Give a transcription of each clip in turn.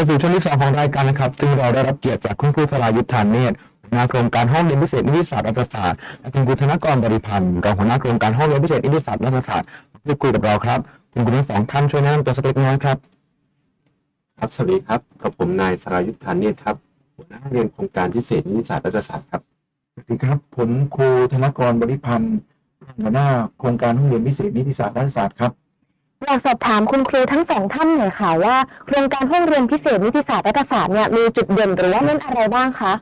เข้าสู่ช่วงที่สองของรายการนะครับซึ่งเราได้รับเกียรติจากคุณครูสรายุทธานเนตรหัวหน้าโครงการห้องเรียนพิเศษนิติศาสตร์รัฐศาสตร์และคุณครูธนกรบริพันธ์รองหัวหน้าโครงการห้องเรียนพิเศษนิติศาสตร์รัฐศาสตร์มาพูดคุยกับเราครับ คุณครูทั้งสองท่านช่วยแนะนำตัวสักเล็กน้อยครับ ครับสวัสดีครับกับผมนายสรายุทธพานิชครับหัวหน้าเรียนโครงการพิเศษนิติศาสตร์รัฐศาสตร์ครับสวัสดีครับ ผมครูธนกรบริพันธ์หัวหน้าโครงการห้องเรียนพิเศษนิติศาสตร์รัฐศาสตร์ครับ อยากสอบถามคุณครูทั้งสองท่านหน่อยค่ะว่าโครงการห้องเรียนพิเศษนิติศาสตร์รัฐศาสตร์เนี่ยมีจุดเด่นหรือว่าเน้นอะไรบ้างคะ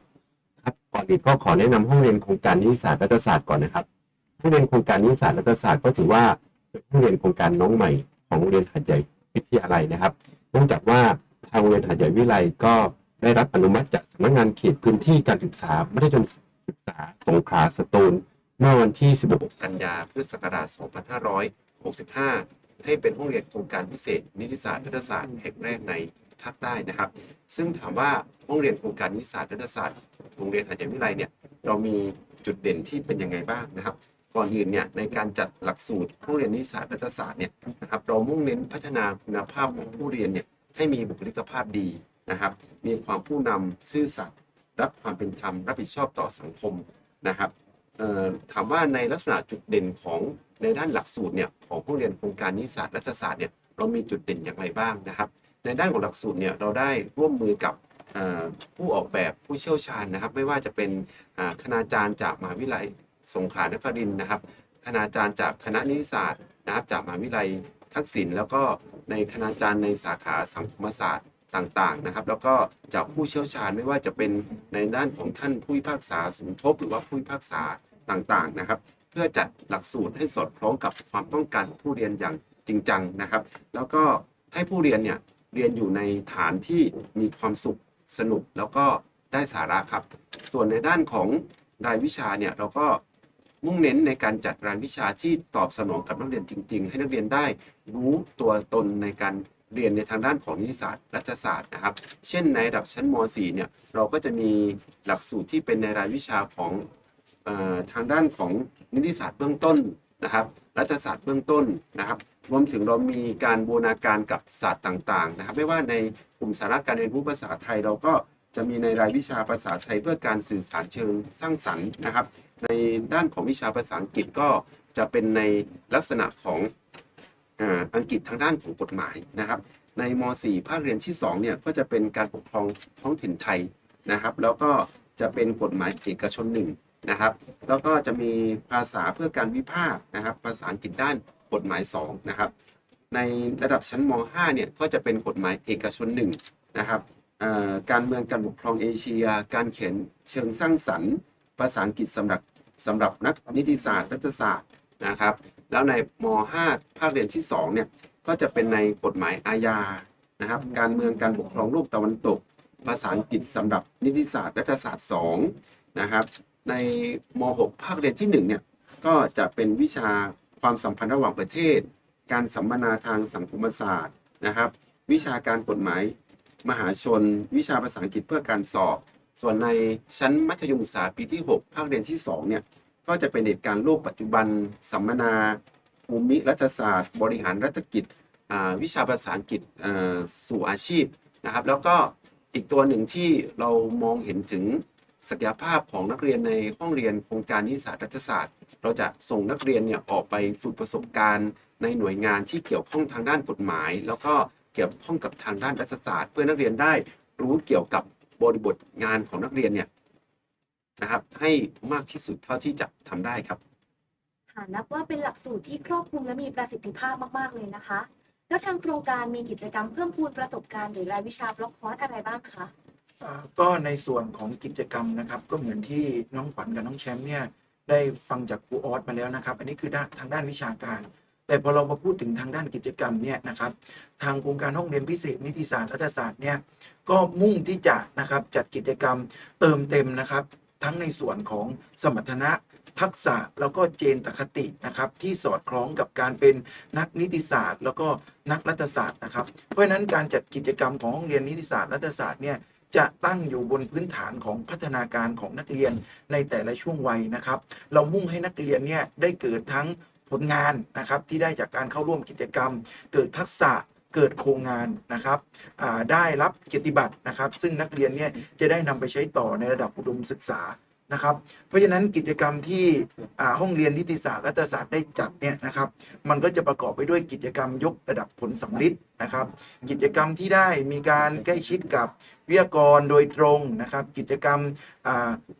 ครับก่อนอื่นก็ขอแนะนำห้องเรียนโครงการนิติศาสตร์รัฐศาสตร์ก่อนนะครับห้องเรียนโครงการนิติศาสตร์รัฐศาสตร์ก็ถือว่าเป็นห้องเรียนโครงการน้องใหม่ของโรงเรียนหัดใหญ่วิทยาลัยนะครับ เนื่องจากว่าทางโรงเรียนหัดใหญ่วิทยาลัยก็ได้รับอนุมัติจากสำนักงานเขตพื้นที่การศึกษามัธยมศึกษาสงขลาสตูลเมื่อวันที่ 16 กันยาพุทธศักราช 2565 ให้เป็นห้องเรียนโครงการพิเศษ นิติศาสตร์รัฐศาสตร์แห่งแรกในภาคใต้นะครับ ซึ่งถามว่าห้องเรียนโครงการนิติศาสตร์รัฐศาสตร์โรงเรียนหัดใหญ่วิทยาลัยเนี่ยเรามีจุดเด่นที่เป็นยังไงบ้างนะครับ ก่อนอื่นเนี่ยในการจัดหลักสูตรห้องเรียนนิติศาสตร์รัฐศาสตร์เนี่ยนะครับเรามุ่งเน้นพัฒนาคุณภาพของผู้เรียนเนี่ยให้มีบุคลิกภาพดีนะครับ มีความผู้นำซื่อสัตย์รับความเป็นธรรมรับผิดชอบต่อสังคมนะครับ ถามว่าในลักษณะจุดเด่นของในด้านหลักสูตรเนี่ยของห้เรียนโครงการนิติศาสตร์รัฐศาสตร์เนี่ยเรามีจุดเด่นอย่างไรบ้างนะครับ ในด้านของหลักสูตรเนี่ยเราได้ร่วมมือกับผู้ออกแบบผู้เชี่ยวชาญนะครับ ไม่ว่าจะเป็นคณาจารย์จากมหาวิทยาลัยสงขลานครินทร์นะครับ คณาจารย์จากคณะนิติศาสตร์นะครับ จากมหาวิทยาลัยทักษิณแล้วก็ในคณาจารย์ในสาขาสังคมศาสตร์ต่างๆนะครับ แล้วก็จากผู้เชี่ยวชาญไม่ว่าจะเป็นในด้านของท่านผู้พิพากษาสมทบหรือว่าผู้พิพากษา ต่างๆนะครับ เพื่อจัดหลักสูตรให้สอดคล้องกับความต้องการผู้เรียนอย่างจริงจังนะครับ แล้วก็ให้ผู้เรียนเนี่ยเรียนอยู่ในฐานที่มีความสุขสนุกแล้วก็ได้สาระครับ ส่วนในด้านของรายวิชาเนี่ยเราก็มุ่งเน้นในการจัดรายวิชาที่ตอบสนองกับนักเรียนจริง ๆ ให้นักเรียนได้รู้ตัวตนในการเรียนในทางด้านของนิติศาสตร์รัฐศาสตร์นะครับ เช่นในระดับชั้นม .4 เนี่ยเราก็จะมีหลักสูตรที่เป็นในรายวิชาของ ทางด้านของนิติศาสตร์เบื้องต้นนะครับ รัฐศาสตร์เบื้องต้นนะครับ รวมถึงเรามีการบูรณาการกับศาสตร์ต่างๆ นะครับ ไม่ว่าในกลุ่มสาระการเรียนรู้ภาษาไทยเราก็จะมีในรายวิชาภาษาไทยเพื่อการสื่อสารเชิงสร้างสรรค์นะครับ ในด้านของวิชาภาษาอังกฤษก็จะเป็นในลักษณะของอังกฤษทางด้านของกฎหมายนะครับ ในม .4 ภาคเรียนที่2เนี่ยก็จะเป็นการปกครองท้องถิ่นไทยนะครับ แล้วก็จะเป็นกฎหมายเอกชนหนึ่ง นะครับ แล้วก็จะมีภาษาเพื่อการวิพากษ์นะครับ ภาษาอังกฤษด้านกฎหมาย2นะครับ ในระดับชั้นม .5 เนี่ยก็จะเป็นกฎหมายเอกชนหนึ่งนะครับการเมืองการปกครองเอเชีย การเขียนเชิงสร้างสรรค์ ภาษาอังกฤษสำหรับสำหรับนักนิติศาสตร์รัฐศาสตร์นะครับ แล้วในม .5 ภาคเรียนที่2เนี่ยก็จะเป็นในกฎหมายอาญานะครับ การเมืองการปกครองโลกตะวันตก ภาษาอังกฤษสำหรับนิติศาสตร์รัฐศาสตร์2นะครับ ในม .6 ภาคเรียนที่ 1 เนี่ย ก็จะเป็นวิชาความสัมพันธ์ระหว่างประเทศ การสัมมนาทางสังคมศาสตร์นะครับ วิชาการกฎหมาย มหาชน วิชาภาษาอังกฤษเพื่อการสอบ ส่วนในชั้นมัธยมศึกษาปีที่ 6 ภาคเรียนที่ 2 เนี่ย ก็จะเป็นเหตุการณ์โลกปัจจุบัน สัมมนาภูมิรัฐศาสตร์ บริหารรัฐกิจ วิชาภาษาอังกฤษอ่าสู่อาชีพนะครับ แล้วก็อีกตัวหนึ่งที่เรามองเห็นถึง ศักยภาพของนักเรียนในห้องเรียนโครงการนิสสัรัฐศาสตร์ เราจะส่งนักเรียนเนี่ยออกไปฝึกประสบการณ์ในหน่วยงานที่เกี่ยวข้องทางด้านกฎหมาย แล้วก็เกี่ยวข้องกับทางด้านรัฐศาสตร์ เพื่อนักเรียนได้รู้เกี่ยวกับบริบทงานของนักเรียนเนี่ยนะครับให้มากที่สุดเท่าที่จะทำได้ครับค่ะนับว่าเป็นหลักสูตรที่ครอบคลุมและมีประสิทธิภาพมากๆเลยนะคะ แล้วทางโครงการมีกิจกรรมเพิ่มพูนประสบการณ์หรือรายวิชาบล็อกคอร์สอะไรบ้างคะ ก็ในส่วนของกิจกรรมนะครับ ก็เหมือนที่น้องขวัญกับน้องแชมป์เนี่ยได้ฟังจากครูออสมาแล้วนะครับ อันนี้คือด้านทางด้านวิชาการ แต่พอเรามาพูดถึงทางด้านกิจกรรมเนี่ยนะครับ ทางโครงการห้องเรียนพิเศษนิติศาสตร์รัฐศาสตร์เนี่ยก็มุ่งที่จะนะครับจัดกิจกรรมเติมเต็มนะครับ ทั้งในส่วนของสมรรถนะทักษะแล้วก็เจนตคตินะครับที่สอดคล้องกับการเป็นนักนิติศาสตร์ แล้วก็นักรัฐศาสตร์นะครับ เพราะฉะนั้นการจัดกิจกรรมของห้องเรียนนิติศาสตร์รัฐศาสตร์เนี่ย จะตั้งอยู่บนพื้นฐานของพัฒนาการของนักเรียนในแต่ละช่วงวัยนะครับ เรามุ่งให้นักเรียนเนี่ยได้เกิดทั้งผลงานนะครับที่ได้จากการเข้าร่วมกิจกรรม เกิดทักษะเกิดโครงงานนะครับได้รับเกียรติบัตรนะครับ ซึ่งนักเรียนเนี่ยจะได้นำไปใช้ต่อในระดับอุดมศึกษา นะครับ เพราะฉะนั้นกิจกรรมที่ห้องเรียนนิติศาสตร์รัฐศาสตร์ได้จัดเนี่ยนะครับ มันก็จะประกอบไปด้วยกิจกรรมยกระดับผลสำลิดนะครับ กิจกรรมที่ได้มีการใกล้ชิดกับวิทยากรโดยตรงนะครับ กิจกรรม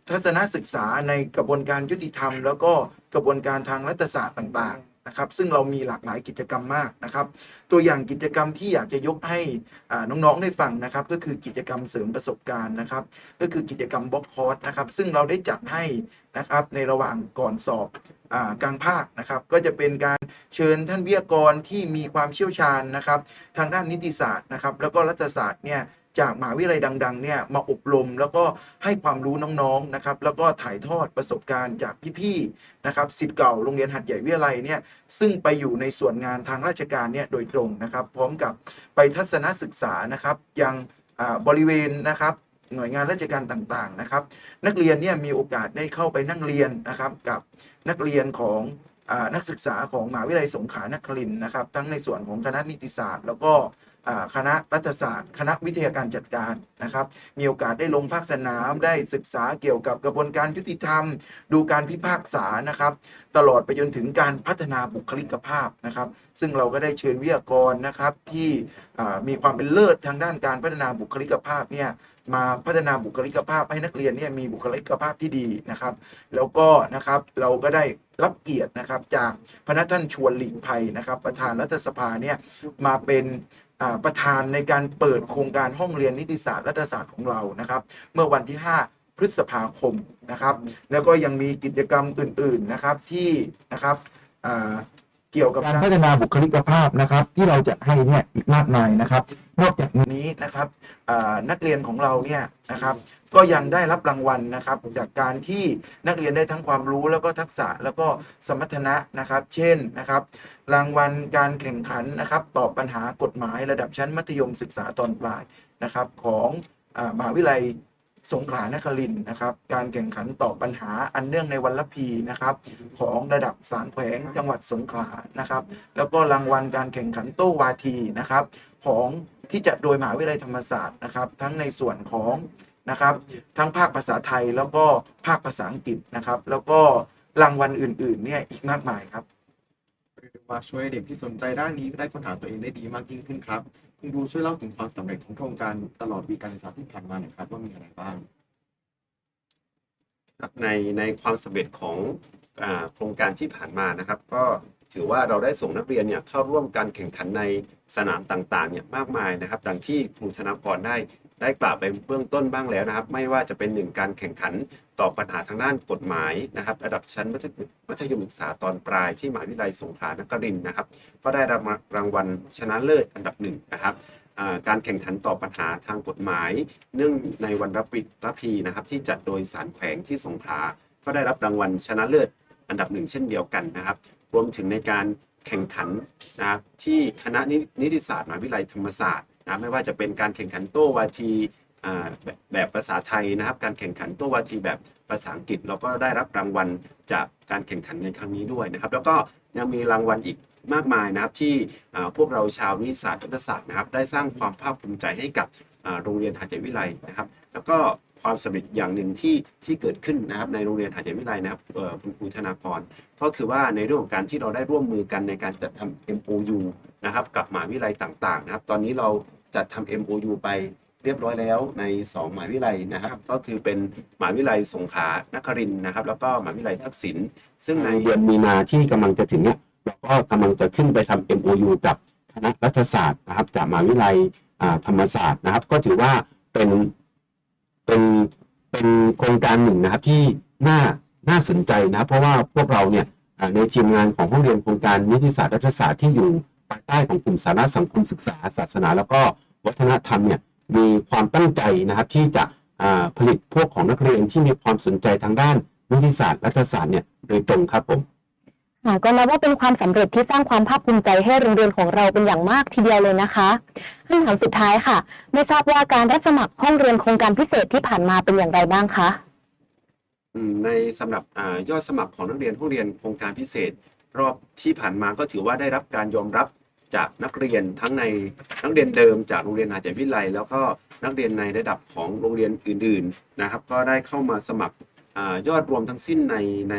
ทัศนศึกษาในกระบวนการยุติธรรม แล้วก็กระบวนการทางรัฐศาสตร์ต่างๆ นะครับ ซึ่งเรามีหลากหลายกิจกรรมมากนะครับ ตัวอย่างกิจกรรมที่อยากจะยกให้น้องๆได้ฟังนะครับ ก็คือกิจกรรมเสริมประสบการณ์นะครับ ก็คือกิจกรรมบล็อกคอร์สนะครับ ซึ่งเราได้จัดให้นะครับในระหว่างก่อนสอบกลางภาคนะครับ ก็จะเป็นการเชิญท่านวิทยากรที่มีความเชี่ยวชาญนะครับ ทางด้านนิติศาสตร์นะครับ แล้วก็รัฐศาสตร์เนี่ยจากมหาวิทยาลัยดังๆเนี่ยมาอบรมแล้วก็ให้ความรู้น้องๆนะครับแล้วก็ถ่ายทอดประสบการณ์จากพี่ๆนะครับสิทธิ์เก่าโรงเรียนหัดใหญ่วิทยาลัยเนี่ยซึ่งไปอยู่ในส่วนงานทางราชการเนี่ยโดยตรงนะครับ พร้อมกับไปทัศนศึกษานะครับยังอ่าบริเวณนะครับหน่วยงานราชการต่างๆนะครับ นักเรียนเนี่ยมีโอกาสได้เข้าไปนั่งเรียนนะครับกับนักเรียนของอานักศึกษาของมหาวิทยาลัยสงขลานครินนะครับ ทั้งในส่วนของคณะนิติศาสตร์ แล้วก็ คณะรัฐศาสตร์ คณะวิทยาการจัดการนะครับ มีโอกาสได้ลงภาคสนามได้ศึกษาเกี่ยวกับกระบวนการยุติธรรม ดูการพิพากษานะครับ ตลอดไปจนถึงการพัฒนาบุคลิกภาพนะครับ ซึ่งเราก็ได้เชิญวิทยากรนะครับที่มีความเป็นเลิศทางด้านการพัฒนาบุคลิกภาพเนี่ยมาพัฒนาบุคลิกภาพให้นักเรียนเนี่ยมีบุคลิกภาพที่ดีนะครับ แล้วก็นะครับเราก็ได้รับเกียรตินะครับจากพระนักท่านชวนหลีกภัยนะครับ ประธานรัฐสภาเนี่ยมาเป็น ประธานในการเปิดโครงการห้องเรียนนิติศาสตร์รัฐศาสตร์ของเรานะครับ เมื่อวันที่ 5 พฤษภาคมนะครับ แล้วก็ยังมีกิจกรรมอื่น ๆนะครับที่นะครับเกี่ยวกับการพัฒนาบุคลิกภาพนะครับ ที่เราจะให้เนี่ยอีกมากมายนะครับ นอกจากนี้นะครับนักเรียนของเราเนี่ยนะครับ ก็ยังได้รับรางวัลนะครับ จากการที่นักเรียนได้ทั้งความรู้แล้วก็ทักษะแล้วก็สมรรถนะนะครับ เช่นนะครับ รางวัลการแข่งขันนะครับตอบปัญหากฎหมายระดับชั้นมัธยมศึกษาตอนปลายนะครับ ของอมหาวิทยาลัยสงขลานครินนะครับ การแข่งขันตอบปัญหาอันเนื่องในวันละพีนะครับ ของระดับสารแขวงจังหวัดสงขลานะครับ แล้วก็รางวัลการแข่งขันโต้วาทีนะครับ ของที่จัดโดยมหาวิทยาลัยธรรมศาสตร์นะครับ ทั้งในส่วนของ นะครับ ทั้งภาคภาษาไทยแล้วก็ภาคภาษาอังกฤษนะครับ แล้วก็รางวัลอื่น ๆ เนี่ยอีกมากมายครับเรียกได้ว่าช่วยให้เด็กที่สนใจด้านนี้ได้ค้นหาตัวเองได้ดีมากยิ่งขึ้นครับคุณครูช่วยเล่าถึงความสำเร็จของโครงการตลอดปีการศึกษาที่ผ่านมาหน่อยครับว่ามีอะไรบ้างครับในในความสำเร็จของอาโครงการที่ผ่านมานะครับ ก็ถือว่าเราได้ส่งนักเรียนเนี่ยเข้าร่วมการแข่งขันในสนามต่างๆเนี่ยมากมายนะครับ ดังที่ครูธนากรได้ ได้กล่าวไปเบื้องต้นบ้างแล้วนะครับ ไม่ว่าจะเป็นหนึ่งการแข่งขันต่อปัญหาทางด้านกฎหมายนะครับ ระดับชั้นมัธยมัธยมศึกษาตอนปลายที่มหาวิทยาลัยสงขลานครินนะครับ ก็ได้รับรางวัลชนะเลิศอันดับหนึ่งนะครับการแข่งขันต่อปัญหาทางกฎหมาย เนื่องในวันรับปิดรับพีนะครับ ที่จัดโดยสารแขวงที่สงขลาก็ได้รับรางวัลชนะเลิศอันดับหนึ่งเช่นเดียวกันนะครับ รวมถึงในการแข่งขันนะครับที่คณะนิติศาสตร์มหาวิทยาลัยธรรมศาสตร์ นะไม่ว่าจะเป็นการแข่งขันโต้วาทีแบบภาษาไทยนะครับ การแข่งขันโต้วาทีแบบภาษาอังกฤษเราก็ได้รับรางวัลจากการแข่งขันในครั้งนี้ด้วยนะครับ แล้วก็ยังมีรางวัลอีกมากมายนะครับที่พวกเราชาวนิติศาสตร์รัฐศาสตร์นะครับ ได้สร้างความภาคภูมิใจให้กับโรงเรียนหาดใหญ่วิไลนะครับ แล้วก็ความสำเร็จอย่างหนึ่งที่ที่เกิดขึ้นนะครับในโรงเรียนหาดใหญ่วิไลนะครับคุณครูธนากร ก็คือว่าในเรื่องของการที่เราได้ร่วมมือกันในการจัดทำ MOU นะครับกับมหาวิทยาลัยต่างๆนะครับ ตอนนี้เรา จัดทำ MOU ไปเรียบร้อยแล้วใน2มหาวิทยาลัยนะครับ ก็คือเป็นมหาวิทยาลัยสงขลานครินทร์นะครับ แล้วก็มหาวิทยาลัยทักษิณซึ่งในเดือนมีนาที่กำลังจะถึงเนี่ยเราก็กำลังจะขึ้นไปทำ MOU กับคณะรัฐศาสตร์นะครับ จากมหาวิทยาลัยอ่าธรรมศาสตร์นะครับ ก็ถือว่าเป็นเป็นเป็นโครงการหนึ่งนะครับที่น่าน่าสนใจนะเพราะว่าพวกเราเนี่ยอ่าในทีมงานของห้องเรียนโครงการนิติศาสตร์รัฐศาสตร์ที่อยู่ ภายใต้ของกลุ่มสาระสังคมศึกษา ศาสนา แล้วก็วัฒนธรรมเนี่ยมีความตั้งใจนะครับที่จะอ่าผลิตพวกของนักเรียนที่มีความสนใจทางด้านนิติศาสตร์รัฐศาสตร์เนี่ยโดยตรงครับผมค่ะก็นับว่าเป็นความสำเร็จที่สร้างความภาคภูมิใจให้โรงเรียนของเราเป็นอย่างมากทีเดียวเลยนะคะคำถามสุดท้ายค่ะ ไม่ทราบว่าการรับสมัครห้องเรียนโครงการพิเศษที่ผ่านมาเป็นอย่างไรบ้างคะอืมในสำหรับอายอดสมัครของนักเรียนผู้เรียนโครงการพิเศษ รอบที่ผ่านมาก็ถือว่าได้รับการยอมรับ จากนักเรียนทั้งในนักเรียนเดิมจากโรงเรียนหาดใหญ่วิไลแล้วก็นักเรียนในระดับของโรงเรียนอื่นๆนะครับ ก็ได้เข้ามาสมัครอยอดรวมทั้งสิ้นในใน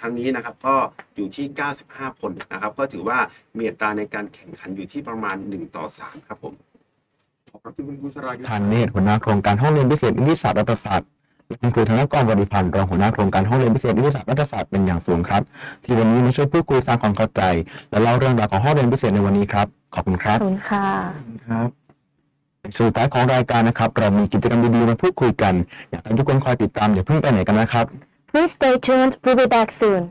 ครั้งนี้นะครับก็อยู่ที่ 95 คนนะครับ ก็ถือว่ามีอัตราในการแข่งขันอยู่ที่ประมาณ 1 ต่อ 3 ครับผมขอบคุณคุณสรายุทธานเนตรหัวหน้าโครงการห้องเรียนพิเศษนิติศาสตร์รัฐศาสตร์ คุณครูธนกรบริพันธ์รองหัวหน้าโครงการห้องเรียนพิเศษนิติศาสตร์รัฐศาสตร์เป็นอย่างสูงครับ ที่วันนี้มาช่วยพูดคุยสร้างความเข้าใจ และเล่าเรื่องราวของห้องเรียนพิเศษในวันนี้ครับ ขอบคุณคขรัอบบคุณค่ะครับในช่วงสุดท้ายของรายการนะครับ เรามีกิจกรรมดีๆมาพูดคุยกันอยากให้ทุกคนคอยติดตามอย่าเพิ่งไปไหนกันนะครับ Please stay tuned we'll be back soon